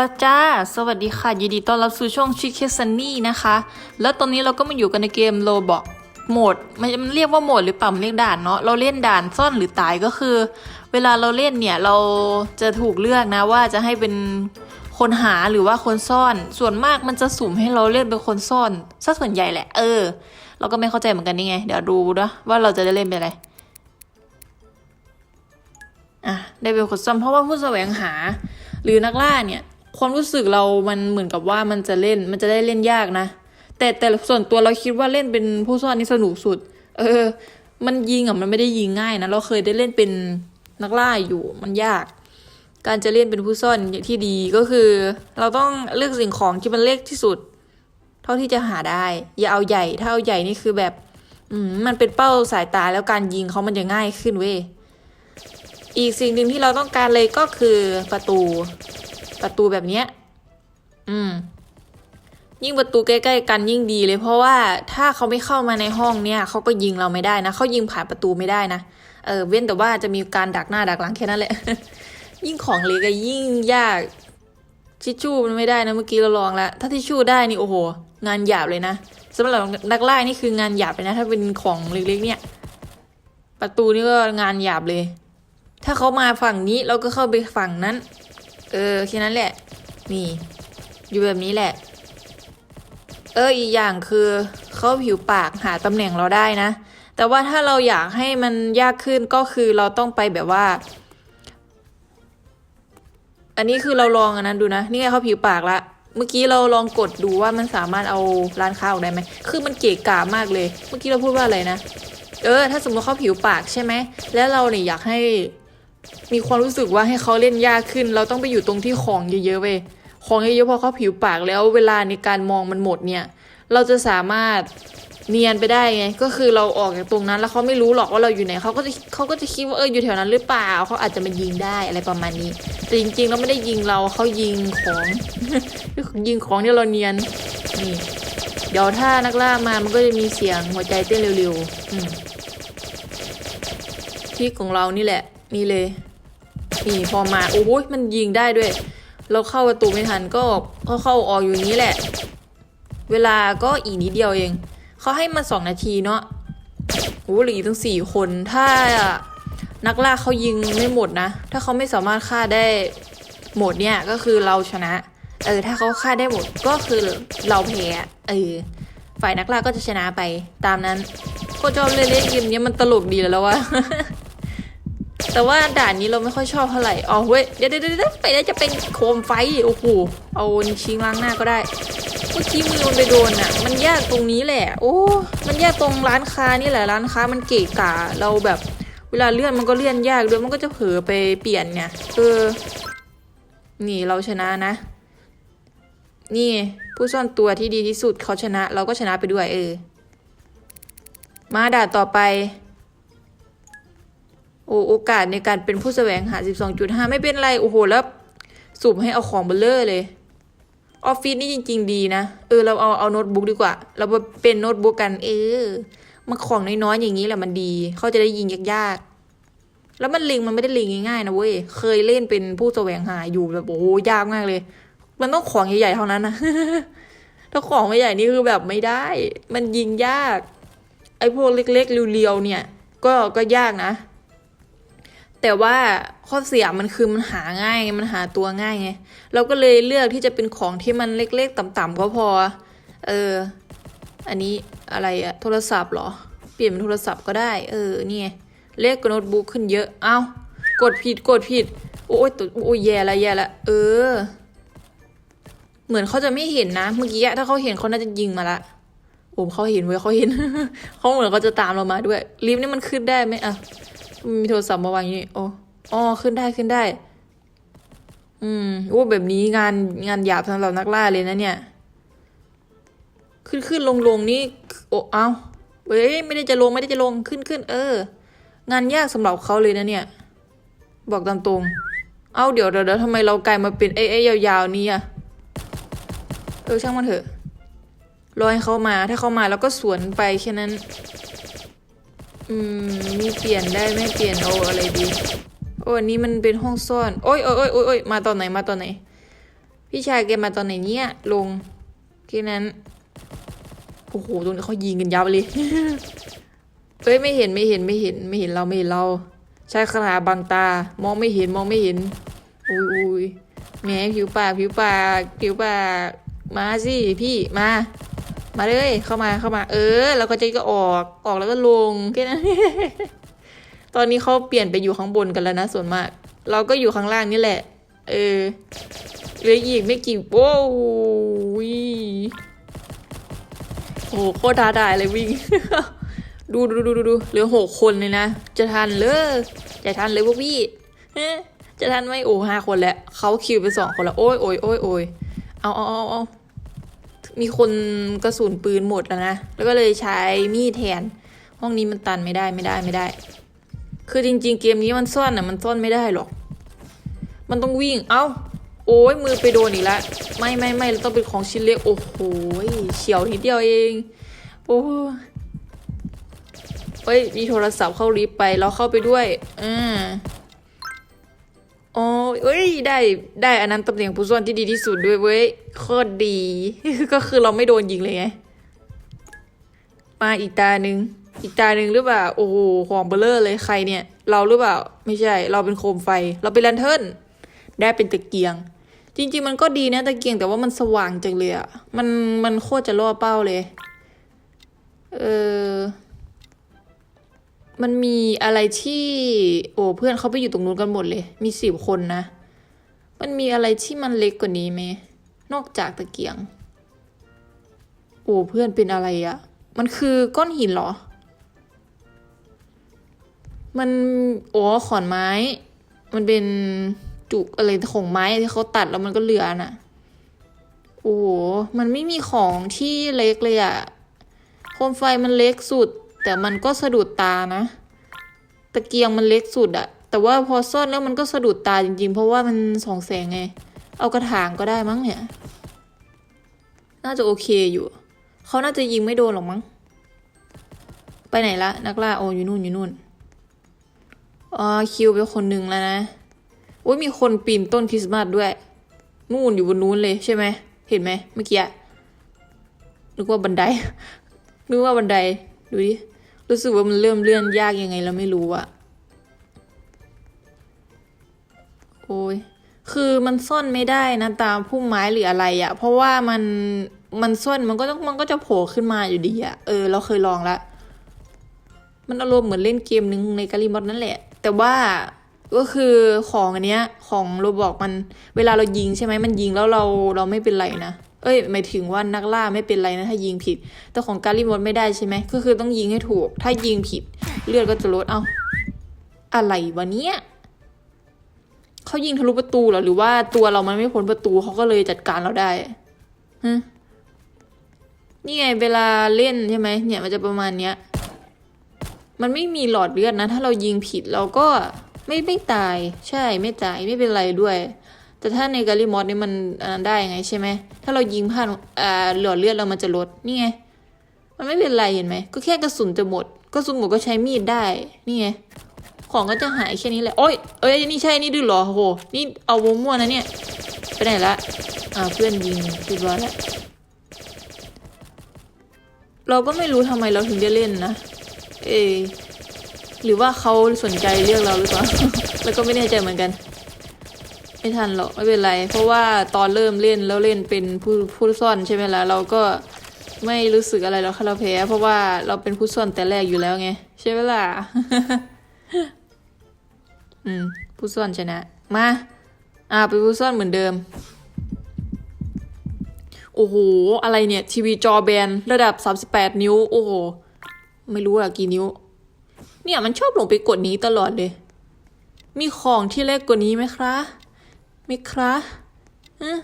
ละจ้า สวัสดีค่ะ ยินดีต้อนรับสู่ช่องชิคเคซันนี่นะคะ แล้วตอนนี้เราก็มาอยู่กันในเกมโลบอกโหมดมันมันเรียกว่าโหมดหรือเปล่ามันเรียกด่านเนาะ เราเล่นด่านซ่อนหรือตายก็คือ เวลาเราเล่นเนี่ยเราจะถูกเลือกนะว่าจะให้เป็นคนหาหรือว่าคนซ่อน ส่วนมากมันจะสุ่มให้เราเล่นเป็นคนซ่อนซะส่วนใหญ่แหละ เออ เราก็ไม่เข้าใจเหมือนกันนี่ไง เดี๋ยวดูนะว่าเราจะได้เล่นเป็นอะไรอะได้เป็นคนซ่อนเพราะว่าผู้แสวงหา หรือนักล่าเนี่ย ความรู้สึกเรามันเหมือนกับว่ามันจะเล่นมันจะได้เล่นยากนะ แต่แต่ส่วนตัวเราคิดว่าเล่นเป็นผู้ซ่อนนี่สนุกสุด เออ มันยิงอะมันไม่ได้ยิงง่ายนะเราเคยได้เล่นเป็นนักล่าอยู่มันยาก การจะเล่นเป็นผู้ซ่อนที่ดีก็คือ เราต้องเลือกสิ่งของที่มันเล็กที่สุด เท่าที่จะหาได้ อย่าเอาใหญ่ถ้าเอาใหญ่นี่คือแบบ อืมมันเป็นเป้าสายตาแล้วการยิงเขามันจะง่ายขึ้นเว้ยอีกสิ่งหนึ่งที่เราต้องการเลยก็คือประตู ประตูแบบเนี้ย อืม ยิ่งประตูใกล้ๆกันยิ่งดีเลย เพราะว่าถ้าเขาไม่เข้ามาในห้องเนี่ยเขาก็ยิงเราไม่ได้นะเขายิงผ่านประตูไม่ได้นะเออเว้นแต่ว่าจะมีการดักหน้าดักหลังแค่นั้นแหละ ยิ่งของเล็กยิ่งยากทิชชู่มันไม่ได้นะเมื่อกี้เราลองแล้ว ถ้าทิชชู่ได้นี่โอ้โห งานหยาบเลยนะสำหรับนักล่านี่คืองานหยาบเลยนะ ถ้าเป็นของเล็กๆเนี่ย ประตูนี่ก็งานหยาบเลย ถ้าเขามาฝั่งนี้เราก็เข้าไปฝั่งนั้น เออแค่นั้นแหละ นี่ อยู่แบบนี้แหละ เอออีกอย่างคือเขาผิวปากหาตำแหน่งเราได้นะ แต่ว่าถ้าเราอยากให้มันยากขึ้นก็คือเราต้องไปแบบว่า อันนี้คือเราลองอันนั้นดูนะ นี่ไงเขาผิวปากละเมื่อกี้เราลองกดดูว่ามันสามารถเอาร้านค้าออกได้ไหม คือมันเก๋กามากเลย เมื่อกี้เราพูดว่าอะไรนะ เออ ถ้าสมมติเขาผิวปากใช่ไหม แล้วเราเนี่ยอยากให้ มีความรู้สึกว่าให้เขาเล่นยากขึ้น เราต้องไปอยู่ตรงที่ของเยอะๆเว้ยของเยอะๆพอเขาผิวปากแล้วเวลาในการมองมันหมดเนี่ย เราจะสามารถเนียนไปได้ไงก็คือเราออกจากตรงนั้นแล้วเขาไม่รู้หรอกว่าเราอยู่ไหนเขาก็จะเขาก็จะคิดว่าเอออยู่แถวนั้นหรือเปล่าเขาอาจจะมายิงได้อะไรประมาณนี้ แต่จริงๆเราไม่ได้ยิงเราเขายิงของยิงของที่ยเราเนียนนี่เดี๋ยวถ้านักล่ามามันก็จะมีเสียงหัวใจเต้นเร็วๆที่ของเรานี่แหละ นี่เลยนี่พอมาโอ้โหมันยิงได้ด้วย เราเข้าประตูไม่ทันก็ก็เข้าออกอยู่นี้แหละ เวลาก็อีกนิดเดียวเอง เขาให้มาสองนาทีเนาะโอ้เหลืออีกตั้งสี่คนถ้านักล่าเขายิงไม่หมดนะ ถ้าเขาไม่สามารถฆ่าได้หมดเนี่ยก็คือเราชนะ เออ ถ้าเขาฆ่าได้หมดก็คือเราแพ้เออ ฝ่ายนักล่าก็จะชนะไปตามนั้นโคตรชอบเล่นเล่นเกมนี้มันตลกดีแล้ววะ แต่ว่าด่านนี้เราไม่ค่อยชอบเท่าไหร่อ๋อเว้ยเดี๋ยวเดี๋ยวเดี๋ยวไปได้จะเป็นโคมไฟโอ้โหเอานิ้วชี้ล้างหน้าก็ได้เมื่อกี้มือมันไปโดนอะ มันยากตรงนี้แหละ โอ้ มันยากตรงร้านค้านี่แหละร้านค้ามันเกะกะเราแบบเวลาเลื่อนมันก็เลื่อนยากด้วยมันก็จะเผลอไปเปลี่ยนเนี่ยเออนี่เราชนะนะ นี่ผู้ซ่อนตัวที่ดีที่สุดเขาชนะ เราก็ชนะไปด้วยเออ มาด่านต่อไป โอ้โอกาสในการเป็นผู้แสวงหา 12.5 ไม่เป็นไร โอ้โห แล้วสุ่มให้เอาของเบลเลอร์เลย ออฟฟิศนี่จริง ๆ ดีนะ เออ เราเอาเอาโน้ตบุ๊กดีกว่า เราเป็นโน้ตบุ๊กกัน เออ มันของน้อยๆอย่างนี้แหละมันดี เขาจะได้ยิงยากๆ แล้วมันลิงมันไม่ได้ลิงง่ายๆนะเว้ย เคยเล่นเป็นผู้แสวงหาอยู่แบบโอ้โหยากมากเลย มันต้องของใหญ่ๆเท่านั้นนะถ้าของไม่ใหญ่นี่คือแบบไม่ได้ มันยิงยาก ไอ้พวกเล็กๆเรียวๆเนี่ย ก็ก็ยากนะ แต่ว่าข้อเสียมันคือมันหาง่ายไงมันหาตัวง่ายไง เราก็เลยเลือกที่จะเป็นของที่มันเล็กๆต่ำๆก็พอ เออ อันนี้อะไรอะโทรศัพท์เหรอ เปลี่ยนเป็นโทรศัพท์ก็ได้ เออ นี่เล็กโน้ตบุ๊กขึ้นเยอะ เอ้ากดผิดกดผิด โอ้ยตัวโอ้ยแย่ละแย่ละ เออ เหมือนเขาจะไม่เห็นนะ เมื่อกี้ถ้าเขาเห็นเขาน่าจะยิงมาละโอ้เขาเห็นเว้ยเขาเห็น เขาเหมือนเขาจะตามเรามาด้วย ลิฟต์นี่มันขึ้นได้ไหมอะ มีโทรศัพท์มาวางอย่างนี้โอ้อ๋อขึ้นได้ขึ้นได้ อืมโอ้แบบนี้งานงานหยาบสำหรับนักล่าเลยนะเนี่ย ขึ้นขึ้นลงลงนี่โอ้เอาเว้ยไม่ได้จะลงไม่ได้จะลงขึ้นขึ้นเออ งานยากสำหรับเขาเลยนะเนี่ย บอกตามตรง เอาเดี๋ยวเดี๋ยวเดี๋ยวทำไมเรากลายมาเป็นไอ้ไอ้ยาวๆนี่อะเออช่างมันเถอะรอให้เขามาถ้าเขามาแล้วก็สวนไปแค่นั้น อืมมีเปลี่ยนได้ไม่เปลี่ยนโออะไรดี โอ้อันนี้มันเป็นห้องซ่อน โอ้ยโอ้ยโอ้ยโอ้ยมาตอนไหนมาตอนไหน พี่ชายแกมาตอนไหนเนี่ยลงแค่นั้น โอ้โหตรงนี้เขายิงกันยับเลยเอ้ยไม่เห็นไม่เห็นไม่เห็นไม่เห็นเราไม่เห็นเรา ใช้คาถาบังตา มองไม่เห็นมองไม่เห็น อุ้ยอุ้ยแหมผิวปากผิวปากผิวปาก มาสิพี่มา มาเลยเข้ามาเข้ามา เออ แล้วก็จะก็ออกออกแล้วก็ลงแค่นั้นตอนนี้เขาเปลี่ยนไปอยู่ข้างบนกันแล้วนะส่วนมาก เราก็อยู่ข้างล่างนี่แหละ เออเหลืออีกไม่กี่โอ้ยโอ้โหโคตรท้าทายเลยวิ่งดูดูดูดูดูเหลือหกคนเลยนะ จะทันเลยจะทันเลยพวกพี่จะทันไหมโอ้ห้าคนแล้วเขาคิวไปสองคนแล้วโอ้ยโอ้ยโอ้ยโอ้ยเอาเอาเอาเอา มีคนกระสุนปืนหมดแล้วนะ แล้วก็เลยใช้มีดแทน ห้องนี้มันตันไม่ได้ไม่ได้ไม่ได้ คือจริง ๆ เกมนี้มันซ่อนอะมันซ่อนไม่ได้หรอก มันต้องวิ่ง เอ้า โอ้ยมือไปโดนอีกแล้ว ไม่ไม่ไม่เราต้องเป็นของชิ้นเล็ก โอ้โหเฉียวนิดเดียวเอง โอ้เฮ้ยมีโทรศัพท์เข้าลิฟต์ไปเราเข้าไปด้วยอ่า โอ้ยเอ้ย ได้ได้อันนั้นตำแหน่งผู้ซ่อนที่ดีที่สุดด้วยเว้ยโคตรดี ก็คือเราไม่โดนยิงเลยไง มาอีกตาหนึ่งอีกตาหนึ่งหรือเปล่า โอ้โหของเบลเลอร์เลยใครเนี่ย เราหรือเปล่า ไม่ใช่ เราเป็นโคมไฟ เราเป็นแลนเทิร์นได้เป็นตะเกียง จริง ๆ มันก็ดีนะตะเกียงแต่ว่ามันสว่างจังเลยอะมันมันโคตรจะล่อเป้าเลย เออ มันมีอะไรที่ โอ้เพื่อนเขาไปอยู่ตรงนู้นกันหมดเลย มีสิบคนนะ มันมีอะไรที่มันเล็กกว่านี้ไหมนอกจากตะเกียง โอ้เพื่อนเป็นอะไรอะมันคือก้อนหินเหรอ มันโอ้ขอนไม้ มันเป็นจุกอะไรของไม้ที่เขาตัดแล้วมันก็เหลือน่ะ โอ้โหมันไม่มีของที่เล็กเลยอะโคมไฟมันเล็กสุด แต่มันก็สะดุดตานะ ตะเกียงมันเล็กสุดอะแต่ว่าพอซ่อนแล้วมันก็สะดุดตาจริง ๆ เพราะว่ามันส่องแสงไง เอากระถางก็ได้มั้งเนี่ย น่าจะโอเคอยู่ เขาน่าจะยิงไม่โดนหรอกมั้ง ไปไหนละ นักล่าโออยู่นู่นอยู่นู่นอ๋อคิวไปคนหนึ่งแล้วนะโอ้ยมีคนปีนต้นคริสต์มาสด้วย นู่นอยู่บนนู้นเลยใช่ไหม เห็นไหมเมื่อกี้นึกว่าบันได นึกว่าบันได ดูดิ รู้สึกว่ามันเริ่มเลื่อนยากยังไงแล้วไม่รู้อะโอ้ยคือมันซ่อนไม่ได้นะตามพุ่มไม้หรืออะไรอะเพราะว่ามันมันซ่อนมันก็ต้องมันก็จะโผล่ขึ้นมาอยู่ดีอะเออเราเคยลองละมันอารมณ์เหมือนเล่นเกมหนึ่งในกาลิมอดนั่นแหละ แต่ว่าก็คือของอันเนี้ยของโรบอกมันเวลาเรายิงใช่ไหมมันยิงแล้วเราเราไม่เป็นไรนะ เอ้ยหมายถึงว่านักล่าไม่เป็นไรนะถ้ายิงผิด แต่ของกาลิมดไม่ได้ใช่ไหมก็คือต้องยิงให้ถูก ถ้ายิงผิด เลือดก็จะลดเอาอะไรวะเนี้ยเขายิงทะลุประตูเหรอหรือว่าตัวเรามันไม่พ้นประตูเขาก็เลยจัดการเราได้ฮะนี่ไงเวลาเล่นใช่ไหมเนี่ยมันจะประมาณเนี้ย มันไม่มีหลอดเลือดนะ ถ้าเรายิงผิดเราก็ไม่ไม่ตาย ใช่ไม่ตายไม่เป็นไรด้วย แต่ถ้าในกาลิมอสนี่มันได้ไงใช่ไหมถ้าเรายิงพลาดอ่าหลอดเลือดเรามันจะลดนี่ไงมันไม่เป็นไรเห็นไหมก็แค่กระสุนจะหมดกระสุนหมดก็ใช้มีดได้นี่ไงของก็จะหายแค่นี้แหละโอ้ยเอ้ยนี่ใช่นี่ด้วยเหรอโหนี่เอามั่วนะเนี่ยไปไหนละอ่าเพื่อนยิงเรียบร้อยแล้วเราก็ไม่รู้ทำไมเราถึงได้เล่นนะเออหรือว่าเขาสนใจเรื่องเราหรือเปล่า แล้วก็ไม่แน่ใจเหมือนกัน ไม่ทันหรอกไม่เป็นไร เพราะว่าตอนเริ่มเล่นแล้วเล่นเป็นผู้ผู้ซ่อนใช่ไหมล่ะเราก็ไม่รู้สึกอะไรหรอกค่ะเราแพ้เพราะว่าเราเป็นผู้ซ่อนแต่แรกอยู่แล้วไงใช่ไหมล่ะอืมผู้ซ่อนชนะ มาอ่าเป็นผู้ซ่อนเหมือนเดิม โอ้โห อะไรเนี่ย ทีวีจอแบนระดับ38นิ้ว โอ้โห ไม่รู้อะกี่นิ้ว เนี่ยมันชอบลงไปกดนี้ตลอดเลย มีของที่เล็กกว่านี้ไหมคะ ไหมคะฮะ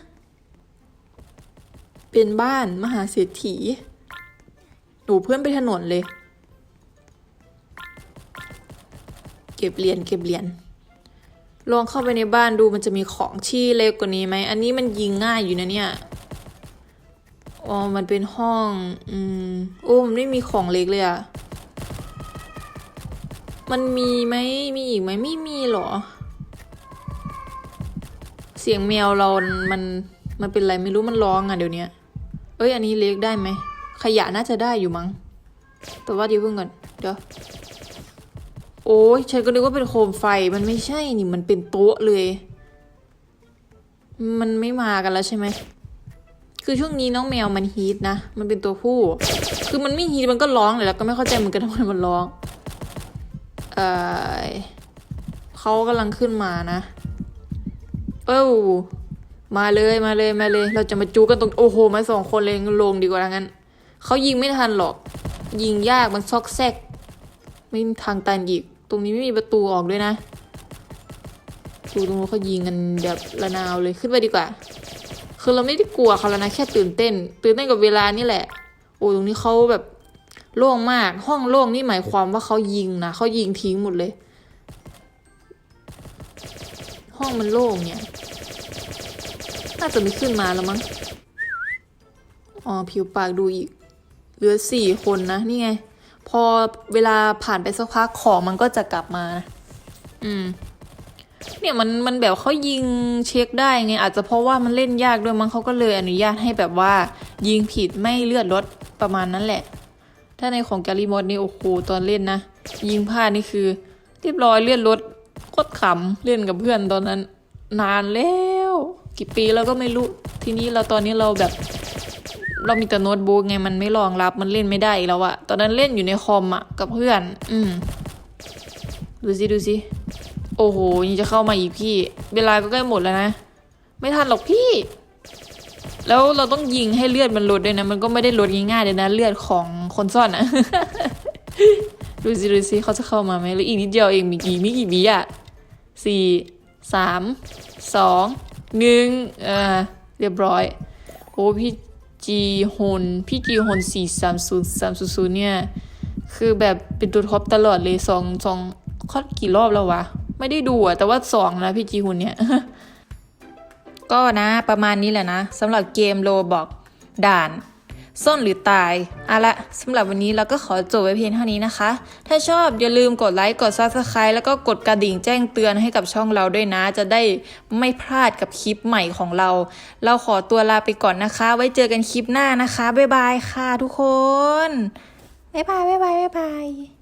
เป็นบ้านมหาเศรษฐี หนูเพื่อนไปถนนเลย เก็บเหรียญเก็บเหรียญลองเข้าไปในบ้านดูมันจะมีของที่เล็กกว่านี้ไหม อันนี้มันยิงง่ายอยู่นะเนี่ย อ๋อ มันเป็นห้อง อืม โอ้มันไม่มีของเล็กเลยอะมันมีไหม มีอีกไหม ไม่มีหรอ เสียงแมวเรา มันมันเป็นไรไม่รู้มันร้องอะเดี๋ยวนี้เอ้ยอันนี้เล็กได้ไหมขยะน่าจะได้อยู่มั้ง แต่ว่าเดี๋ยวเพิ่งก่อนเดี๋ยวโอ้ยฉันก็นึกว่าเป็นโคมไฟมันไม่ใช่นี่มันเป็นโต๊ะเลย มันไม่มากันแล้วใช่ไหมคือช่วงนี้น้องแมวมันฮีทนะ มันเป็นตัวผู้ คือมันไม่ฮีทมันก็ร้องเลยแล้วก็ไม่เข้าใจเหมือนกันทำไมมันร้อง เออเขากำลังขึ้นมานะ เอ้ามาเลยมาเลยมาเลย เราจะมาจูกันตรงโอ้โหมาสองคนเลยลงดีกว่างั้นเขายิงไม่ทันหรอก ยิงยากมันซอกแซก ไม่ทางตันอีก ตรงนี้ไม่มีประตูออกด้วยนะดูตรงนู้นเขายิงกันแบบระนาวเลยขึ้นไปดีกว่า คือเราไม่ได้กลัวเขาแล้วนะแค่ตื่นเต้น ตื่นเต้นกับเวลานี่แหละ โอ้ตรงนี้เขาแบบโล่งมากห้องโล่งนี่หมายความว่าเขายิงนะเขายิงทิ้งหมดเลย ห้องมันโล่งเนี่ย น่าจะไม่ขึ้นมาแล้วมั้ง อ๋อ ผิวปากดูอีก เหลือสี่คนนะ นี่ไง พอเวลาผ่านไปสักพักของมันก็จะกลับมานะอืม เนี่ยมันมันแบบเขายิงเช็คได้ไง อาจจะเพราะว่ามันเล่นยากด้วยมั้งเขาก็เลยอนุญาตให้แบบว่า ยิงผิดไม่เลือดลดประมาณนั้นแหละ ถ้าในของแกลลี่มอดนี่โอ้โหตอนเล่นนะ ยิงพลาดนี่คือ เรียบร้อยเลือดลด โคตรขำเล่นกับเพื่อนตอนนั้น นานแล้ว กี่ปีแล้วก็ไม่รู้ ทีนี้เราตอนนี้เราแบบ เรามีแต่โน้ตบุ๊กไงมันไม่รองรับมันเล่นไม่ได้แล้วอะตอนนั้นเล่นอยู่ในคอมอะกับเพื่อน อืมดูสิดูสิโอ้โหยังจะเข้ามาอีกพี่ เวลาก็ใกล้หมดแล้วนะ ไม่ทันหรอกพี่ แล้วเราต้องยิงให้เลือดมันลดด้วยนะ มันก็ไม่ได้ลดง่ายๆเลยนะ เลือดของคนซ่อนอะ ดูสิดูสิเขาจะเข้ามาไหมหรืออีกนิดเดียวเองมีกี่มีกี่วิอะสี่สามสองหนึ่งเออเรียบร้อย โอ้พี่จีฮนพี่จีฮนสี่สามศูนย์สามศูนย์ศูนย์เนี่ย คือแบบเป็นตัวท็อปตลอดเลยสองสองข้อกี่รอบแล้ววะ ไม่ได้ดูอะแต่ว่าสองนะพี่จีฮุนเนี่ย ก็นะประมาณนี้แหละนะสำหรับเกมโลบอกด่าน ส้นหรือตายเอาละสำหรับวันนี้เราก็ขอจบไว้เพียงเท่านี้นะคะ ถ้าชอบอย่าลืมกดไลค์กด Subscribe แล้วก็กดกระดิ่งแจ้งเตือนให้กับช่องเราด้วยนะ จะได้ไม่พลาดกับคลิปใหม่ของเรา เราขอตัวลาไปก่อนนะคะ ไว้เจอกันคลิปหน้านะคะบ๊ายบายค่ะทุกคนบ๊ายบายบ๊ายบายบ๊ายบาย